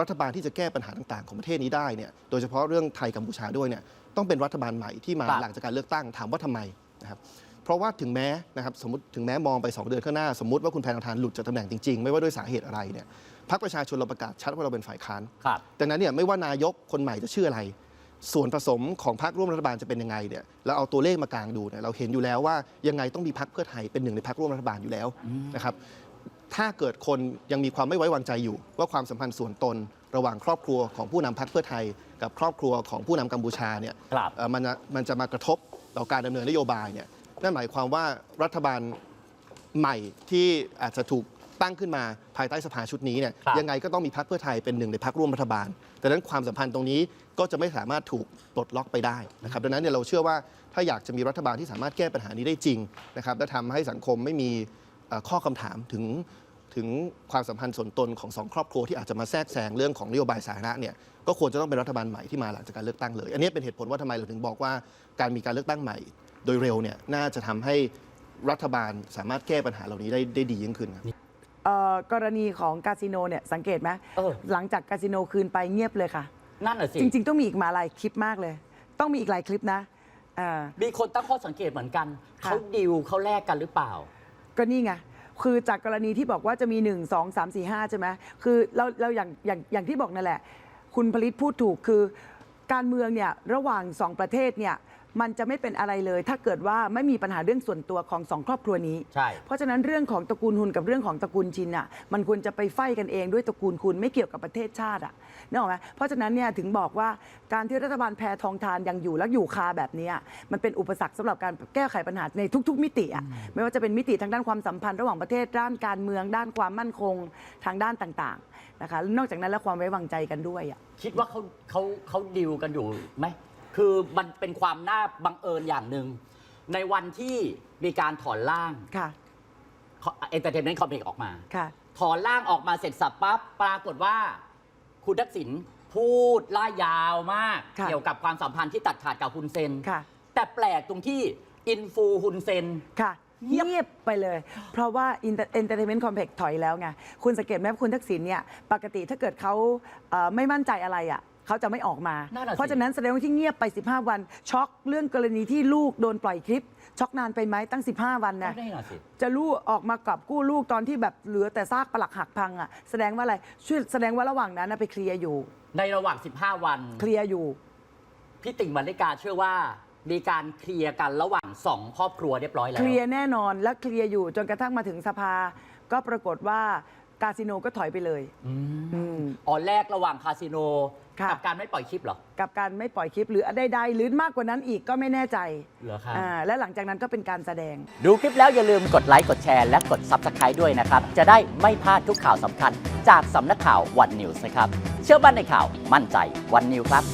รัฐบาลที่จะแก้ปัญหาต่าง ๆ ของประเทศนี้ได้เนี่ยโดยเฉพาะเรื่องไทยกัมพูชาด้วยเนี่ยต้องเป็นรัฐบาลใหม่ที่มาครับหลังจากการเลือกตั้งถามว่าทำไมนะครับเพราะว่าถึงแม้นะครับสมมติถึงแม้มองไป 2 เดือนข้างหน้า สมมติว่าคุณแพทองทานหลุดจากตำแหน่งจริง ๆ ไม่ว่าด้วยสาเหตุอะไรเนี่ยพรรคประชาชนเราประกาศชัดว่าเราเป็นฝ่ายค้านครับดังนั้นเนี่ยไม่ว่านายกคนใหม่จะชื่ออะไร ส่วนผสมของพรรคร่วมรัฐบาลจะเป็นยังไงเนี่ยเราเอาตัวเลขมากลางดูเนี่ยเราเห็นอยู่แล้วว่ายังไงต้องมีพรรคเพื่อไทยเป็นหนึ่งในพรรคร่วมรัฐบาลอยู่แล้วนะครับ ถ้าเกิดคนยังมีความไม่ไว้วางใจอยู่ ว่าความสัมพันธ์ส่วนตน ระหว่างครอบครัวของผู้นำพรรคเพื่อไทย กับครอบครัวของผู้นำกัมพูชาเนี่ยครับเอ่อมันจะมันจะมากระทบต่อการดำเนินนโยบายเนี่ยนั่นหมายความว่ารัฐบาลใหม่ที่อาจจะถูกตั้งขึ้นมาภายใต้สภาชุดนี้เนี่ยครับ ยังไงก็ต้องมีพรรคเพื่อไทยเป็นหนึ่งในพรรคร่วมรัฐบาลดังนั้นความสัมพันธ์ตรงนี้ก็จะไม่สามารถถูกปลดล็อกไปได้นะครับดังนั้นเนี่ยเราเชื่อว่าถ้าอยากจะมีรัฐบาลที่สามารถแก้ปัญหานี้ได้จริงนะครับและทำให้สังคมไม่มีเอ่อ ข้อคำถามถึงถึงความสัมพันธ์ส่วนตนของสองครอบครัวที่อาจจะมาแทรกแซงเรื่องของนโยบายสาธารณะเนี่ยก็ควรจะต้องเป็นรัฐบาลใหม่ที่มาหลังจากการเลือกตั้งเลย อันนี้เป็นเหตุผลว่าทำไมเราถึงบอกว่าการมีการเลือกตั้งใหม่ โดยเร็วเนี่ยน่าจะทำให้รัฐบาลสามารถแก้ปัญหาเหล่านี้ได้ได้ดียิ่งขึ้นครับเอ่อกรณีของคาสิโนเนี่ยสังเกตไหมเออหลังจากคาสิโนคืนไปเงียบเลยค่ะ นั่นน่ะสิจริง ๆ ต้องมีอีกมาหลายคลิปมากเลย ต้องมีอีกหลายคลิปนะอ่ามีคนตั้งข้อสังเกตเหมือนกันค่ะเขาดิวเขาแลกกันหรือเปล่า ก็นี่ไงคือจากกรณีที่บอกว่าจะมี 1 2 3 4 5 ใช่ไหมคือเราเราอย่างอย่างอย่างที่บอกนั่นแหละ คุณผลิตพูดถูกคือการเมืองเนี่ยระหว่างสองประเทศเนี่ย มันจะไม่เป็นอะไรเลย ถ้าเกิดว่าไม่มีปัญหาเรื่องส่วนตัวของสองครอบครัวนี้ ใช่ เพราะฉะนั้นเรื่องของตระกูลหุนกับเรื่องของตระกูลชินอะมันควรจะไปไฟกันเองด้วยตระกูลคุณไม่เกี่ยวกับประเทศชาติอะนึกออกไหมเพราะฉะนั้นเนี่ยถึงบอกว่าการที่รัฐบาลแพทองทานยังอยู่และอยู่คาแบบเนี้ยมันเป็นอุปสรรคสำหรับการแก้ไขปัญหาในทุก ๆ มิติอะไม่ว่าจะเป็นมิติทางด้านความสัมพันธ์ระหว่างประเทศด้านการเมือง ด้านความมั่นคงทางด้านต่างๆนะคะนอกจากนั้นแล้วความไว้วางใจกันด้วยอะ คิดว่าเขาเขาเขาดิวกันอยู่ไหม คือมันเป็นความน่าบังเอิญอย่างหนึ่ง ในวันที่มีการถอนร่างค่ะ เอนเตอร์เทนเมนต์คอมเพล็กออกมา ค่ะ ถอนร่างออกมาเสร็จสับปั๊บปรากฏว่า คุณทักษิณพูดล่ายาวมาก ค่ะ เกี่ยวกับความสัมพันธ์ที่ตัดขาดกับฮุนเซน ค่ะ แต่แปลกตรงที่อินฟูฮุนเซน ค่ะ เงียบเงียบไปเลย เพราะว่า Entertainment Complex ถอยแล้วไง คุณสังเกตไหมว่าคุณทักษิณเนี่ย ปกติถ้าเกิดเขาเอ่อไม่มั่นใจอะไรอะ เขาจะไม่ออกมา นั่นน่ะสิ เพราะฉะนั้นแสดงว่าที่เงียบไป 15 วัน ช็อกเรื่องกรณีที่ลูกโดนปล่อยคลิป ช็อกนานไปไหมตั้ง 15 วันนะไม่ได้น่ะสิ จะลูกออกมากลับกู้ลูกตอนที่แบบเหลือแต่ซากปลักหักพังอะแสดงว่าอะไรช่วยแสดงว่าระหว่างนั้นนะไปเคลียร์อยู่ ในระหว่าง 15 วัน เคลียร์อยู่ พี่ติ่งมาริกาเชื่อว่า มีการเคลียร์กันระหว่างสองครอบครัวเรียบร้อยแล้ว เคลียร์แน่นอนและเคลียร์อยู่จนกระทั่งมาถึงสภา ก็ปรากฏว่า คาสิโนก็ถอยไปเลยอืมอืมอ๋อแรกระหว่างคาสิโนค่ะ กับการไม่ปล่อยคลิปเหรอ กับการไม่ปล่อยคลิปหรือใดๆหรือมากกว่านั้นอีกก็ไม่แน่ใจเหรอครับอ่าและหลังจากนั้นก็เป็นการแสดง ดูคลิปแล้วอย่าลืมกดไลค์ กดแชร์ และกด Subscribe ด้วยนะครับ จะได้ไม่พลาดทุกข่าวสำคัญ จากสำนักข่าววันนิวส์นะครับ เชื่อมั่นในข่าวมั่นใจวันนิวครับ